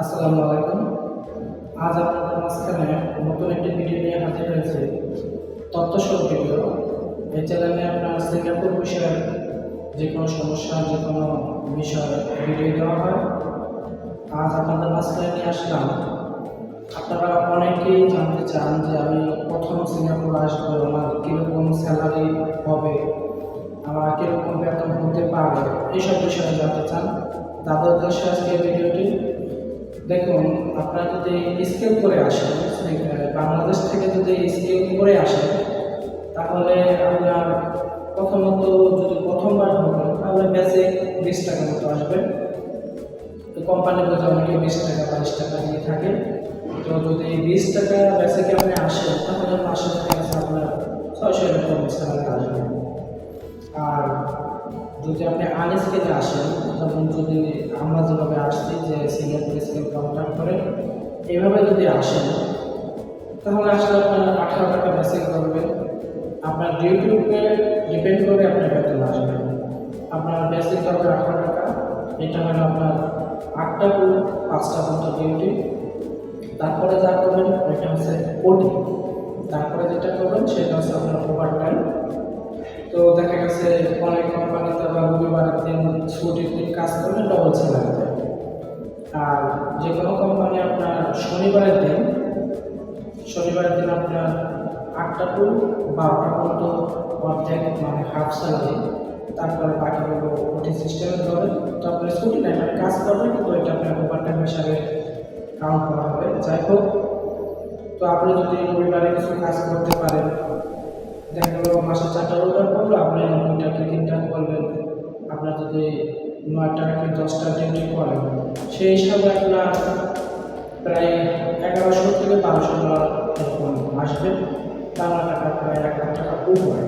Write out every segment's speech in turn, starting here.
আসসালামু আলাইকুম। আজ আপনাদের মাঝখানে নতুন একটি ভিডিও নিয়ে হাজির হয়েছে। তথ্যসব ভিডিও এই চ্যানেলে আপনার সিঙ্গাপুর বিষয়ের যে কোনো সমস্যা যে কোনো বিষয় ভিডিও দেওয়া হয়। আজ আপনাদের মাঝখানে নিয়ে আসলাম। আপনারা অনেকেই জানতে চান যে আমি প্রথম সিঙ্গাপুর আসব আমার কীরকম স্যালারি হবে, আমার কীরকম বেতন হতে পারে এইসব বিষয়ে জানতে চান। তাদের উদ্দেশ্যে আজকে ভিডিওটি দেখুন, আপনারা যদি স্কেল করে আসেন বাংলাদেশ থেকে যদি স্কেল করে আসেন, তাহলে আপনার প্রথমত যদি প্রথমবার ঢোকেন তাহলে বেসিক বিশ টাকা মতো আসবে। তো কোম্পানি বলতে অনেকে বিশ টাকা, বাইশ টাকা দিয়ে থাকে। তো যদি বিশ টাকা বেসিকে আপনি আসেন, তাহলে মাসে আপনার ছয়শো এরকম স্যালারি আসবে। আর যদি আপনি আনস্কেলে আসেন, তখন যদি আমরা যেভাবে আসছি যে সিঙ্গাপুর স্কেল কন্ট্যাক্ট করে, এভাবে যদি আসেন, তাহলে আসলে আপনার আঠারো টাকা বেসিক করবে। আপনার ডিউটির উপরে ডিপেন্ড করে আপনার বেতন আসবে আপনার বেসিক করবে আঠারো টাকা, এটা হলো আপনার আটটা টু পাঁচটা পর্যন্ত ডিউটি তারপরে যা করবেন ওইটা হচ্ছে ওটি তারপরে যেটা করবেন, সেটা হচ্ছে আপনার ওভার টাইম তো দেখা গেছে অনেক কোম্পানিতে বা রবিবারের দিন ছুটির দিন কাজ করলে ডবল স্যালারি দেয় আর যে কোনো কোম্পানি আপনার শনিবারের দিন শনিবারের দিন আপনার আটটা টু বারোটা পর্যন্ত অর্ধেক মানে হাফ স্যালারি তারপরে বাকিগুলো ওটি সিস্টেমে ধরে তারপরে ছুটি নেয় মানে কাজ করবে কিন্তু এটা আপনার ওভার টাইম হিসাবে কাউন্ট করা হবে। যাই হোক, তো আপনি যদি রবিবারে কিছু কাজ করতে পারেন দেখা গেল মাসে চারটা রোজগার করল আপনি দুইটা কি তিনটা করলেন আপনার যদি নয়টা কি দশটা ডিউটি করেন? সেই হিসাবে আপনার প্রায় এগারোশো থেকে বারোশো ডলার আসবে। বাংলা টাকা প্রায় এক লাখ টাকা উপরে।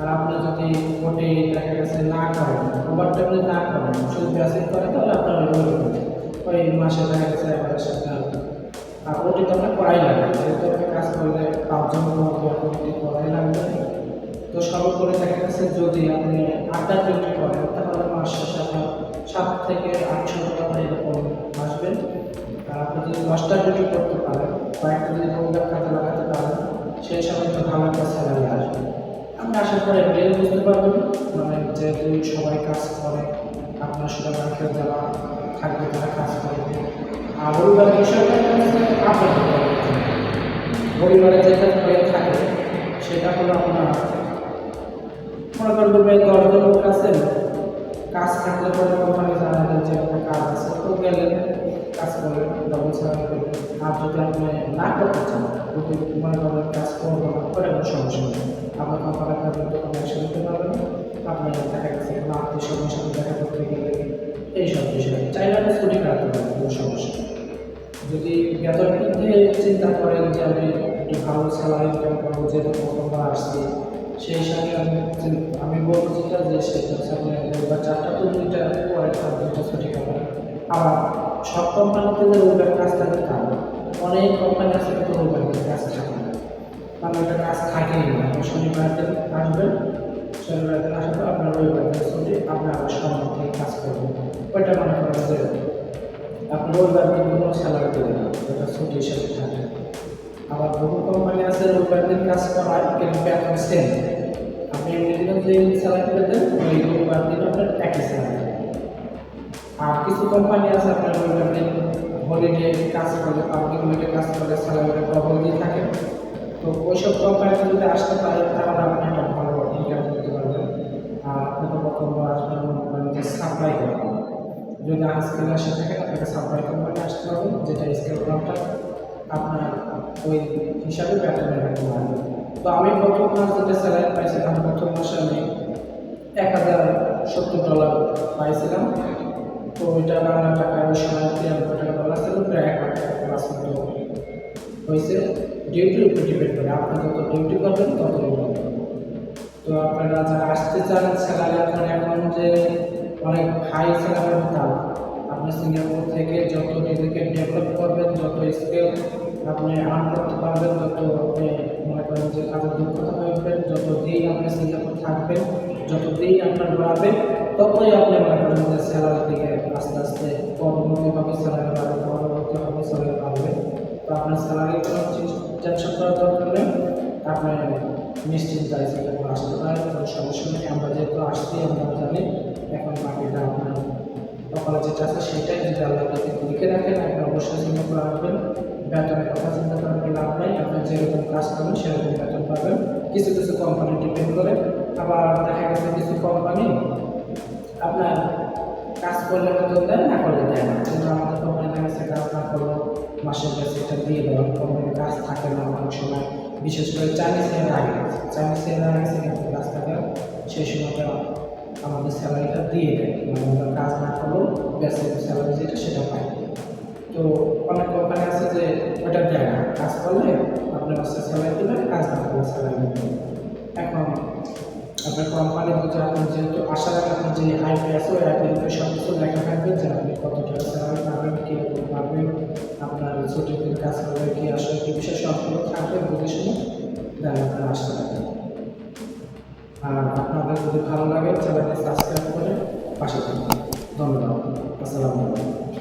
আর আপনি যদি কোটে দেখা গেছে না করেন ওভার টাইমে না করেন শুধু বেসিক করেন, তাহলে আপনার ওই মাসে দেখা গেছে আপনার আর ওটি তো আপনার করাই লাগে। যেহেতু আপনি কাজ করলে পাঁচজন ওটি করাই লাগবে তো গেছে যদি আপনি আটটা ডিউটি করেন, তাহলে মাস শেষে আপনার সাত থেকে আটশো টাকা এরকম আসবে। আর আপনি যদি দশটা ডিউটি করতে পারেন কয়েকটা যদি রোজগার কাজে লাগাতে পারেন সেই সময় তো ভালো একটা স্যালারি আসবে। আপনি আশা করি এটাই বুঝতে পারবেন। মানে যেহেতু সবাই কাজ করে, আপনার শুধুমাত্র যারা থাকবে, তারা কাজ করবে আর রবিবার বিষয়টা আপনার পরিবারে যেটা থাকে, সেটা হলো আপনার মনে করেন ডুবে দশজন লোক আছেন কাজ থাকলে পরে কোম্পানি জানালেন যে একটা কাজ আছে, তো গেলেন কাজ করলেন ডবল স্যালারি আর যদি আপনি না করতে চান, যদি মনে করেন কাজ করব না, করে কোনো সমস্যা নেই। আপনার কোম্পানির কাজে দোকান একসাথে দিতে পারবেন আপনার দেখা গেছে কোনো আত্মীয় সাথে দেখা করতে গেলে এইসব বিষয়। চাইলে আপনি ছুটি কাটাতে পারেন, কোনো সমস্যা যদি মধ্যে চিন্তা করেন যে আমি একটু ভালো স্যালারি ইনকাম করব যেহেতু প্রথমবার আসছি সেই হিসাবে আমি আমি যেটা যে সেটা হচ্ছে রবিবার চারটা তো দুইটা পরে তার দুইটা ছুটি পাবেন আবার সব কোম্পানিতে যে রবিবার কাজ থাকে তা অনেক কোম্পানি আছে কিন্তু রবিবার কাজ থাকে না। মানে ওটা কাজ থাকেই না। আপনি শনিবার দিন আসবেন, শনিবার দিন আসলে আপনার রবিবার দিন ছুটি, আপনি আবার সোমবার থেকে কাজ করবেন। ওইটা মনে করেন যে আপনি রবিবার দিন কোনো স্যালারি দেবে না। ওটা ছুটি হিসেবে থাকে। আবার বহু কোম্পানি আছে রবিবার দিন কাজ করায় কিন্তু বেতন সেম আপনি এমনি দিনও যে স্যালারি পেতেন, ওই রবিবার দিন আপনার একই স্যালারি আর কিছু কোম্পানি আছে আপনার রবিবার দিন হলিডে কাজ করলে পাবলিক হলিডে কাজ করলে স্যালারি ডবল দিয়ে থাকে। তো ওইসব কোম্পানিতে যদি আসতে পারে তাহলে আপনি একটা ভালো ইনকাম করতে পারবেন। আর আপনি তো প্রথমবার আসবেন যে সাপ্লাই করবেন যদি আজকাল আসে থাকেন আপনাকে সাপ্লাই কোম্পানি আসতে হবে, যেটা স্কেল আপনার ওই হিসাবে বেতনের এরকম আসবে তো আমি প্রথম মাস যেটা স্যালারি পাইছিলাম, প্রথম মাসে আমি এক হাজার সত্তর ডলার পাইছিলাম। তো ওইটা বাংলা টাকা ওই সময় তিরানব্বই টাকা ডলার ছিল, প্রায় এক লাখ টাকা প্লাস হয়েছে ডিউটির উপর ডিপেন্ড করে আপনি যত ডিউটি করবেন তত তো আপনারা যারা আসতে চান স্যালারি আপনার এখন যে অনেক হাই স্যালারি তা। আপনি সিঙ্গাপুর থেকে যত নিজেকে ডেভেলপ করবেন, যত স্কিল আপনি আর্ন করতে পারবেন, যত আপনি মনে করেন যে কাজের দক্ষতা হইবেন যত দিন আপনি সিঙ্গাপুর থাকবেন যত দিন আপনার বাড়বে ততই আপনি মনে করেন যে স্যালারি দিকে আস্তে আস্তে পরবর্তীভাবে স্যালারি বাড়বে পরবর্তী হবে স্যালারি বাড়বে। তো আপনার স্যালারি কোনো টেনশন করার দরকার নেই। আপনি নিশ্চিন্ত আছে যখন আসতে পারেন, কোনো সমস্যা নেই। আমরা যেহেতু আসছি, আমরা জানি এখন বাকিটা আপনার কপালে যেটা আছে, সেটাই যদি আল্লাহ তাকে লিখে রাখেন, আপনি অবশ্যই চিন্তা করে রাখবেন বেতনের কথা চিন্তা করার কোনো লাভ নাই, আপনি যেরকম কাজ করবেন, সেরকম বেতন পাবেন। কিছু কিছু কোম্পানি ডিপেন্ড করে। আবার দেখা গেছে কিছু কোম্পানি আপনার কাজ করলে বেতন দেয়, না করলে দেয় না। কিন্তু আমাদের কোম্পানি দেখা গেছে কাজ না করল, মাসের কাছে এটা দিয়ে দেওয়া কোম্পানির কাজ থাকে না অনেক সময়। বিশেষ করে চাইনিজ এর আগে চাইনিজ এর আগে কিন্তু কাজ থাকে সেই সময়টা দেয় মানে কাজ না করলেও বেসিক স্যালারি যেটা সেটা পাই। তো অনেক কোম্পানি আছে যে ওটা দেয় না কাজ করলে আপনার হচ্ছে স্যালারি দেবে, কাজ না করলে স্যালারি দেবে। এখন আপনার কোম্পানি হচ্ছে আপনার যেহেতু আশা আগে আপনার যে আইপি আছে, ওই আইপির উপরে সব কিছু লেখা থাকবে যে আপনি কত টাকা স্যালারি পাবেন কী রকম পাবেন, আপনার ছুটির দিন কাজ করবে, কী আসলে কী বিষয়, সবগুলো থাকবে বুঝে শুনে দেন আপনার আসতে পারবেন আর আপনাদের যদি ভালো লাগে চ্যানেলটি সাবস্ক্রাইব করে পাশে থাকবেন। ধন্যবাদ। আসসালামু আলাইকুম।